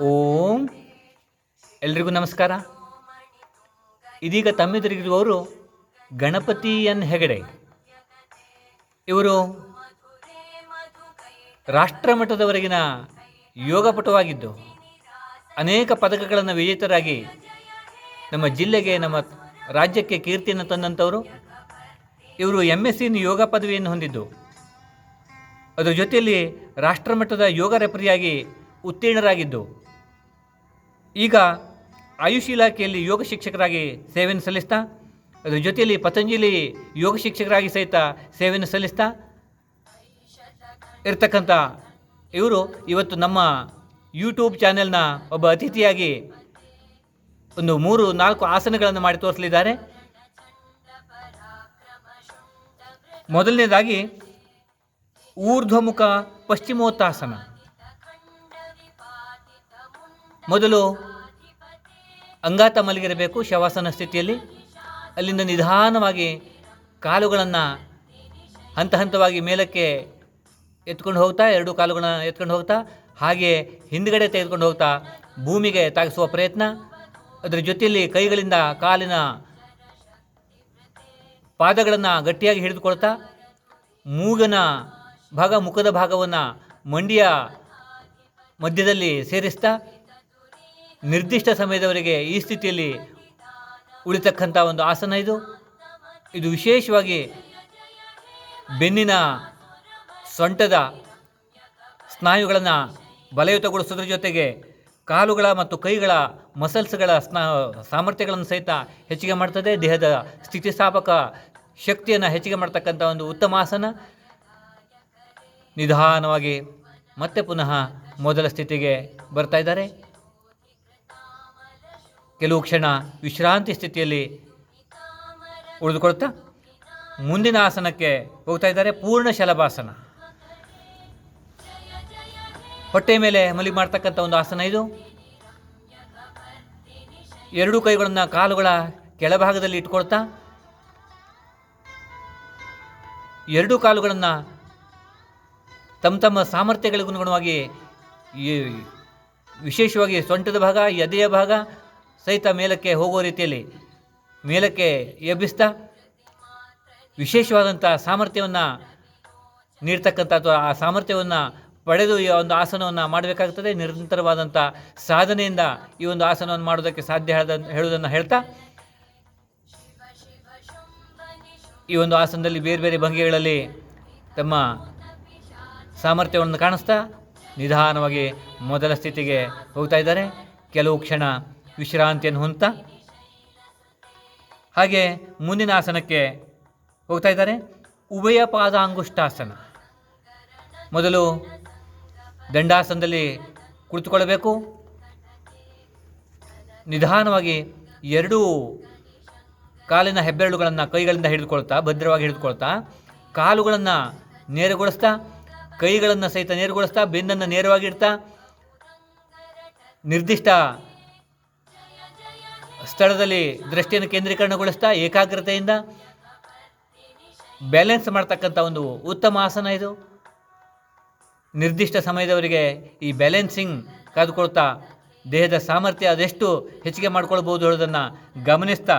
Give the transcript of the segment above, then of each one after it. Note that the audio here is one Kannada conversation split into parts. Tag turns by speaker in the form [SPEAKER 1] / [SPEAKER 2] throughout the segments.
[SPEAKER 1] ಓಂ. ಎಲ್ರಿಗೂ ನಮಸ್ಕಾರ. ಇದೀಗ ತಮ್ಮೆದುರಿಗಿರುವವರು ಗಣಪತಿ ಎನ್ ಹೆಗಡೆ. ಇವರು ರಾಷ್ಟ್ರಮಟ್ಟದವರೆಗಿನ ಯೋಗಪಟುವಾಗಿದ್ದು ಅನೇಕ ಪದಕಗಳನ್ನು ವಿಜೇತರಾಗಿ ನಮ್ಮ ಜಿಲ್ಲೆಗೆ, ನಮ್ಮ ರಾಜ್ಯಕ್ಕೆ ಕೀರ್ತಿಯನ್ನು ತಂದಂಥವರು. ಇವರು ಎಂ ಎಸ್ ಸಿನ ಯೋಗ ಪದವಿಯನ್ನು ಹೊಂದಿದ್ದು. ಅದರ ಜೊತೆಯಲ್ಲಿ ರಾಷ್ಟ್ರಮಟ್ಟದ ಯೋಗ ರೆಫರಿಯಾಗಿ ಉತ್ತೀರ್ಣರಾಗಿದ್ದು. ಈಗ ಆಯುಷ್ ಇಲಾಖೆಯಲ್ಲಿ ಯೋಗ ಶಿಕ್ಷಕರಾಗಿ ಸೇವೆಯನ್ನು ಸಲ್ಲಿಸ್ತಾ, ಅದರ ಜೊತೆಯಲ್ಲಿ ಪತಂಜಲಿ ಯೋಗ ಶಿಕ್ಷಕರಾಗಿ ಸಹಿತ ಸೇವೆಯನ್ನು ಸಲ್ಲಿಸ್ತಾ ಇರ್ತಕ್ಕಂಥ ಇವರು ಇವತ್ತು ನಮ್ಮ ಯೂಟ್ಯೂಬ್ ಚಾನೆಲ್ನ ಒಬ್ಬ ಅತಿಥಿಯಾಗಿ ಒಂದು ಮೂರು, ನಾಲ್ಕು ಆಸನಗಳನ್ನು ಮಾಡಿ ತೋರಿಸಲಿದ್ದಾರೆ. ಮೊದಲನೇದಾಗಿ ಊರ್ಧ್ವಮುಖ ಪಶ್ಚಿಮೋತ್ತಾಸನ. ಮೊದಲು ಅಂಗಾತ ಮಲಗಿರಬೇಕು ಶವಾಸನ ಸ್ಥಿತಿಯಲ್ಲಿ. ಅಲ್ಲಿಂದ ನಿಧಾನವಾಗಿ ಕಾಲುಗಳನ್ನು ಹಂತ ಹಂತವಾಗಿ ಮೇಲಕ್ಕೆ ಎತ್ಕೊಂಡು ಹೋಗ್ತಾ, ಎರಡು ಕಾಲುಗಳನ್ನ ಎತ್ಕೊಂಡು ಹೋಗ್ತಾ, ಹಾಗೆ ಹಿಂದ್ಗಡೆ ತೆಗೆದುಕೊಂಡು ಹೋಗ್ತಾ, ಭೂಮಿಗೆ ತಾಗಿಸುವ ಪ್ರಯತ್ನ. ಅದರ ಜೊತೆಯಲ್ಲಿ ಕೈಗಳಿಂದ ಕಾಲಿನ ಪಾದಗಳನ್ನು ಗಟ್ಟಿಯಾಗಿ ಹಿಡಿದುಕೊಳ್ತಾ, ಮೂಗನ ಭಾಗ, ಮುಖದ ಭಾಗವನ್ನು ಮಂಡಿಯ ಮಧ್ಯದಲ್ಲಿ ಸೇರಿಸ್ತಾ ನಿರ್ದಿಷ್ಟ ಸಮಯದವರೆಗೆ ಈ ಸ್ಥಿತಿಯಲ್ಲಿ ಉಳಿತಕ್ಕಂಥ ಒಂದು ಆಸನ ಇದು. ಇದು ವಿಶೇಷವಾಗಿ ಬೆನ್ನಿನ ಸೊಂಟದ ಸ್ನಾಯುಗಳನ್ನು ಬಲಯುತಗೊಳಿಸೋದ್ರ ಜೊತೆಗೆ ಕಾಲುಗಳ ಮತ್ತು ಕೈಗಳ ಮಸಲ್ಸ್ಗಳ ಸ್ನಾ, ಸಾಮರ್ಥ್ಯಗಳನ್ನು ಸಹಿತ ಹೆಚ್ಚಿಗೆ ಮಾಡ್ತದೆ. ದೇಹದ ಸ್ಥಿತಿಸ್ಥಾಪಕ ಶಕ್ತಿಯನ್ನು ಹೆಚ್ಚಿಗೆ ಮಾಡ್ತಕ್ಕಂಥ ಒಂದು ಉತ್ತಮ ಆಸನ. ನಿಧಾನವಾಗಿ ಮತ್ತೆ ಪುನಃ ಮೊದಲ ಸ್ಥಿತಿಗೆ ಬರ್ತಾ ಇದ್ದಾರೆ. ಕೆಲವು ಕ್ಷಣ ವಿಶ್ರಾಂತಿ ಸ್ಥಿತಿಯಲ್ಲಿ ಉಳಿದುಕೊಳ್ತಾ ಮುಂದಿನ ಆಸನಕ್ಕೆ ಹೋಗ್ತಾ ಇದ್ದಾರೆ. ಪೂರ್ಣ ಶಲಭಾಸನ. ಹೊಟ್ಟೆ ಮೇಲೆ ಮಲಿ ಮಾಡ್ತಕ್ಕಂಥ ಒಂದು ಆಸನ ಇದು. ಎರಡೂ ಕೈಗಳನ್ನು ಕಾಲುಗಳ ಕೆಳಭಾಗದಲ್ಲಿ ಇಟ್ಕೊಳ್ತಾ ಎರಡೂ ಕಾಲುಗಳನ್ನು ತಮ್ಮ ತಮ್ಮ ಸಾಮರ್ಥ್ಯಗಳಿಗನುಗುಣವಾಗಿ ವಿಶೇಷವಾಗಿ ಸೊಂಟದ ಭಾಗ, ಎದೆಯ ಭಾಗ ಸಹಿತ ಮೇಲಕ್ಕೆ ಹೋಗೋ ರೀತಿಯಲ್ಲಿ ಮೇಲಕ್ಕೆ ಎಬ್ಬಿಸ್ತಾ ವಿಶೇಷವಾದಂಥ ಸಾಮರ್ಥ್ಯವನ್ನು ನೀಡ್ತಕ್ಕಂಥ ಅಥವಾ ಆ ಸಾಮರ್ಥ್ಯವನ್ನು ಪಡೆದು ಈ ಒಂದು ಆಸನವನ್ನು ಮಾಡಬೇಕಾಗ್ತದೆ. ನಿರಂತರವಾದಂಥ ಸಾಧನೆಯಿಂದ ಈ ಒಂದು ಆಸನವನ್ನು ಮಾಡೋದಕ್ಕೆ ಸಾಧ್ಯ ಹೇಳುವುದನ್ನು ಹೇಳ್ತಾ, ಈ ಒಂದು ಆಸನದಲ್ಲಿ ಬೇರೆ ಬೇರೆ ಭಂಗಿಗಳಲ್ಲಿ ತಮ್ಮ ಸಾಮರ್ಥ್ಯವನ್ನು ಕಾಣಿಸ್ತಾ ನಿಧಾನವಾಗಿ ಮೊದಲ ಸ್ಥಿತಿಗೆ ಹೋಗ್ತಾ ಇದ್ದಾರೆ. ಕೆಲವು ಕ್ಷಣ ವಿಶ್ರಾಂತಿಯನ್ನು ಹೊಂತ ಹಾಗೆ ಮುಂದಿನ ಆಸನಕ್ಕೆ ಹೋಗ್ತಾ ಇದ್ದಾರೆ. ಉಭಯ ಪಾದಾಂಗುಷ್ಟಾಸನ. ಮೊದಲು ದಂಡಾಸನದಲ್ಲಿ ಕುಳಿತುಕೊಳ್ಳಬೇಕು. ನಿಧಾನವಾಗಿ ಎರಡೂ ಕಾಲಿನ ಹೆಬ್ಬೆರಳುಗಳನ್ನು ಕೈಗಳಿಂದ ಹಿಡಿದುಕೊಳ್ತಾ, ಭದ್ರವಾಗಿ ಹಿಡಿದುಕೊಳ್ತಾ, ಕಾಲುಗಳನ್ನು ನೇರಗೊಳಿಸ್ತಾ, ಕೈಗಳನ್ನು ಸಹಿತ ನೇರಗೊಳಿಸ್ತಾ, ಬೆನ್ನನ್ನು ನೇರವಾಗಿ ಇಡ್ತಾ, ನಿರ್ದಿಷ್ಟ ಸ್ಥಳದಲ್ಲಿ ದೃಷ್ಟಿಯನ್ನು ಕೇಂದ್ರೀಕರಣಗೊಳಿಸ್ತಾ ಏಕಾಗ್ರತೆಯಿಂದ ಬ್ಯಾಲೆನ್ಸ್ ಮಾಡ್ತಕ್ಕಂಥ ಒಂದು ಉತ್ತಮ ಆಸನ ಇದು. ನಿರ್ದಿಷ್ಟ ಸಮಯದವರಿಗೆ ಈ ಬ್ಯಾಲೆನ್ಸಿಂಗ್ ಕಾದುಕೊಳ್ತಾ ದೇಹದ ಸಾಮರ್ಥ್ಯ ಅದೆಷ್ಟು ಹೆಚ್ಚಿಗೆ ಮಾಡ್ಕೊಳ್ಬೋದು ಹೇಳೋದನ್ನು ಗಮನಿಸ್ತಾ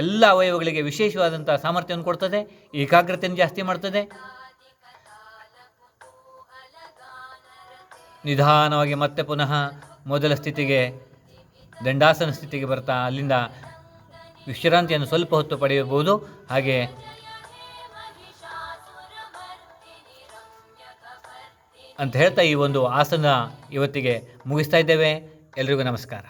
[SPEAKER 1] ಎಲ್ಲ ಅವಯವಗಳಿಗೆ ವಿಶೇಷವಾದಂಥ ಸಾಮರ್ಥ್ಯವನ್ನು ಕೊಡ್ತದೆ, ಏಕಾಗ್ರತೆಯನ್ನು ಜಾಸ್ತಿ ಮಾಡ್ತದೆ. ನಿಧಾನವಾಗಿ ಮತ್ತೆ ಪುನಃ ಮೊದಲ ಸ್ಥಿತಿಗೆ ದಂಡಾಸನ ಸ್ಥಿತಿಗೆ ಬರ್ತಾ ಅಲ್ಲಿಂದ ವಿಶ್ರಾಂತಿಯನ್ನು ಸ್ವಲ್ಪ ಹೊತ್ತು ಪಡೆಯಬಹುದು. ಹಾಗೆ ಅಂತ ಹೇಳ್ತಾ ಈ ಒಂದು ಆಸನ ಇವತ್ತಿಗೆ ಮುಗಿಸ್ತಾ ಇದ್ದೇವೆ. ಎಲ್ರಿಗೂ ನಮಸ್ಕಾರ.